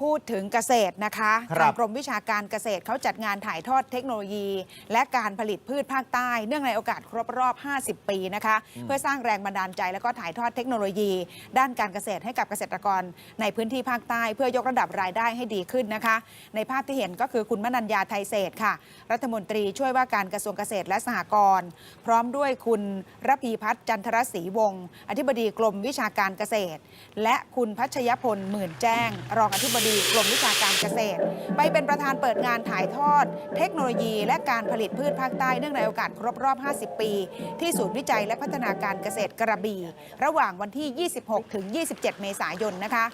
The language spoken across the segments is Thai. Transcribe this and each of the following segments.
พูดถึงเกษตรนะคะครับทางกรมวิชาการเกษตรเขาจัดงานถ่ายทอดเทคโนโลยี และการผลิตพืชภาคใต้ เนื่องในโอกาสครบรอบ 50 ปีนะคะ เพื่อสร้างแรงบันดาลใจแล้วก็ถ่ายทอดเทคโนโลยี ด้านการเกษตรให้กับเกษตรกรในพื้นที่ภาคใต้ เพื่อยกระดับรายได้ให้ดีขึ้นนะคะ ในภาพที่เห็นก็คือคุณมนัญญาไทยเศรษฐ์ค่ะ รัฐมนตรีช่วยว่าการกระทรวงเกษตรและสหกรณ์พร้อมด้วยคุณระพีพัฒน์จันทรศรีวงศ์อธิบดีกรมวิชาการเกษตร และคุณพัชยพลหมื่นแจ้ง รองอธิบดีกรมวิชาการเกษตร ไปเป็นประธานเปิดงานถ่ายทอด เทคโนโลยี และการผลิตพืชภาคใต้เนื่องในโอกาสครบรอบ 50 ปี ที่ศูนย์วิจัยและพัฒนาการเกษตรกระบี่ ระหว่างวันที่ 26 ถึง 27 เมษายนนะคะ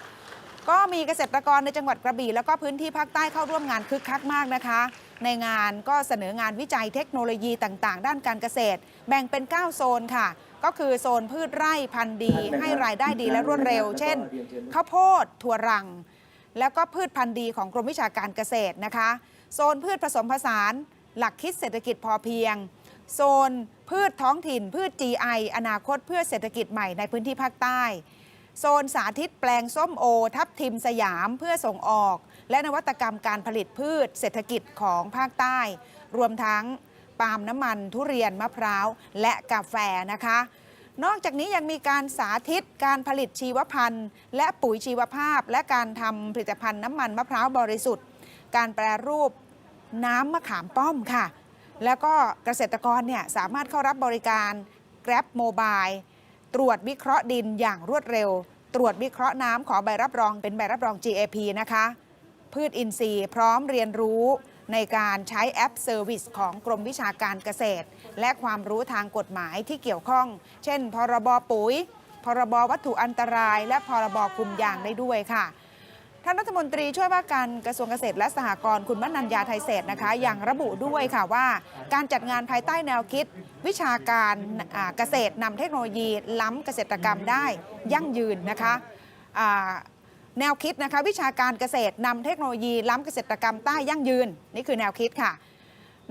ก็มีเกษตรกรในจังหวัดกระบี่ แล้วก็พื้นที่ภาคใต้เข้าร่วมงานคึกคักมากนะคะในงานก็เสนองานวิจัยเทคโนโลยีต่าง ๆ ด้านการเกษตร แบ่งเป็น 9 โซนค่ะ ก็คือโซนพืชไร่พันธุ์ดี ให้รายได้ดีและรวดเร็ว เช่นข้าวโพด ถั่วรัง แล้วก็พืชพันธุ์ดีของกรมวิชาการเกษตรนะคะ โซนพืชผสมผสาน หลักคิดเศรษฐกิจพอเพียง โซนพืชท้องถิ่น พืช GI อนาคตเพื่อเศรษฐกิจใหม่ในพื้นที่ภาคใต้ โซนสาธิตแปลงส้มโอ ทับทิมสยามเพื่อส่งออก และนวัตกรรมการผลิตพืชเศรษฐกิจของภาคใต้ รวมทั้งปาล์มน้ำมัน ทุเรียนมะพร้าว และกาแฟนะคะ นอกจากนี้ยังมีการสาธิตการผลิตชีวพันธุ์ และปุ๋ยชีวภาพ และการทำผลิตภัณฑ์น้ำมันมะพร้าวบริสุทธิ์ การแปรรูปน้ำมะขามป้อมค่ะ แล้วก็เกษตรกรเนี่ยสามารถเข้ารับบริการ Grab Mobile ตรวจวิเคราะห์ดินอย่างรวดเร็ว ตรวจวิเคราะห์น้ำขอใบรับรองเป็นใบรับรอง GAP นะคะ พืชอินทรีย์พร้อมเรียนรู้ ในการใช้แอปเซอร์วิสของกรมวิชาการเกษตร และความรู้ทางกฎหมายที่เกี่ยวข้อง เช่น พรบปุ๋ย พรบวัตถุอันตราย และพรบคุมยางได้ด้วยค่ะท่านรัฐมนตรีช่วยว่าการกระทรวงเกษตรและสหกรณ์คุณมนัญญาไทยเศรษนะคะยังระบุด้วยค่ะว่า การจัดงานภายใต้แนวคิด วิชาการเกษตรนำเทคโนโลยีล้ำเกษตรกรรมได้ยั่งยืนนะคะ แนวคิดนะคะวิชาการเกษตรนำเทคโนโลยีล้ำเกษตรกรรมใต้ยั่งยืน นี่คือแนวคิดค่ะ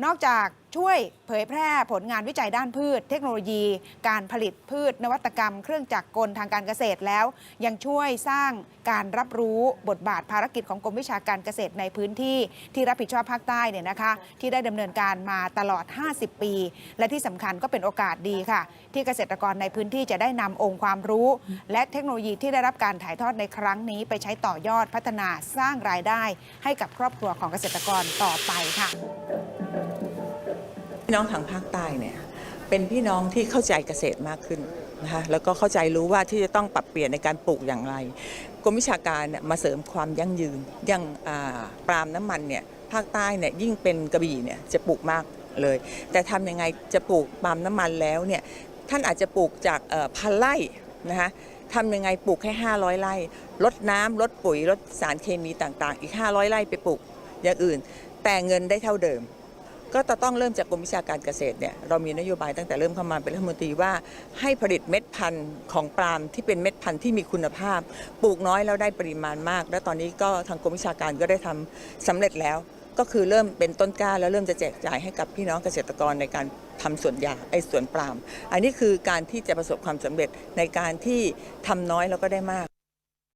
นอกจากช่วยเผยแพร่ผลงานวิจัยด้านพืช เทคโนโลยี การผลิตพืช นวัตกรรม เครื่องจักรกลทางการเกษตรแล้ว ยังช่วยสร้างการรับรู้บทบาทภารกิจของกรมวิชาการเกษตรในพื้นที่ที่รับผิดชอบภาคใต้เนี่ยนะคะที่ได้ดำเนินการมาตลอด 50 ปี และที่สำคัญก็เป็นโอกาสดีค่ะ ที่เกษตรกรในพื้นที่จะได้นำองค์ความรู้ และเทคโนโลยีที่ได้รับการถ่ายทอดในครั้งนี้ ไปใช้ต่อยอดพัฒนาสร้างรายได้ ให้กับครอบครัวของเกษตรกรต่อไปค่ะ พี่น้องทางภาคใต้เนี่ยเป็นพี่น้องที่เข้าใจเกษตรมากขึ้นนะคะแล้วก็เข้าใจรู้ว่าที่จะต้องปรับเปลี่ยนในการปลูกอย่างไรกรมวิชาการมาเสริมความยั่งยืนอย่างปาล์มน้ำมันเนี่ยภาคใต้เนี่ยยิ่งเป็นกระบี่เนี่ยจะปลูกมากเลย แต่ทำยังไงจะปลูกปาล์มน้ำมันแล้วเนี่ยท่านอาจจะปลูกจากพันไร่นะคะทำยังไงปลูกแค่ 500 ไร่ลดน้ำลดปุ๋ยลดสารเคมีต่างๆ อีก 500 ไร่ไปปลูกอย่างอื่น แต่เงินได้เท่าเดิม ก็จะต้องเริ่มจากกรมวิชาการเกษตรเนี่ยเรามีนโยบายตั้งแต่เริ่มเข้ามาเป็นรัฐมนตรีว่าให้ผลิตเม็ดพันธุ์ของปาล์มที่เป็นเม็ดพันธุ์ที่มีคุณภาพ ปลูกน้อยแล้วได้ปริมาณมาก และตอนนี้ก็ทางกรมวิชาการก็ได้ทำสำเร็จแล้ว ก็คือเริ่มเป็นต้นกล้าแล้วเริ่มจะแจกจ่ายให้กับพี่น้องเกษตรกรในการทำสวนยางไอ้สวนปาล์มอันนี้คือการที่จะประสบความสำเร็จในการที่ทำน้อยแล้วก็ได้มาก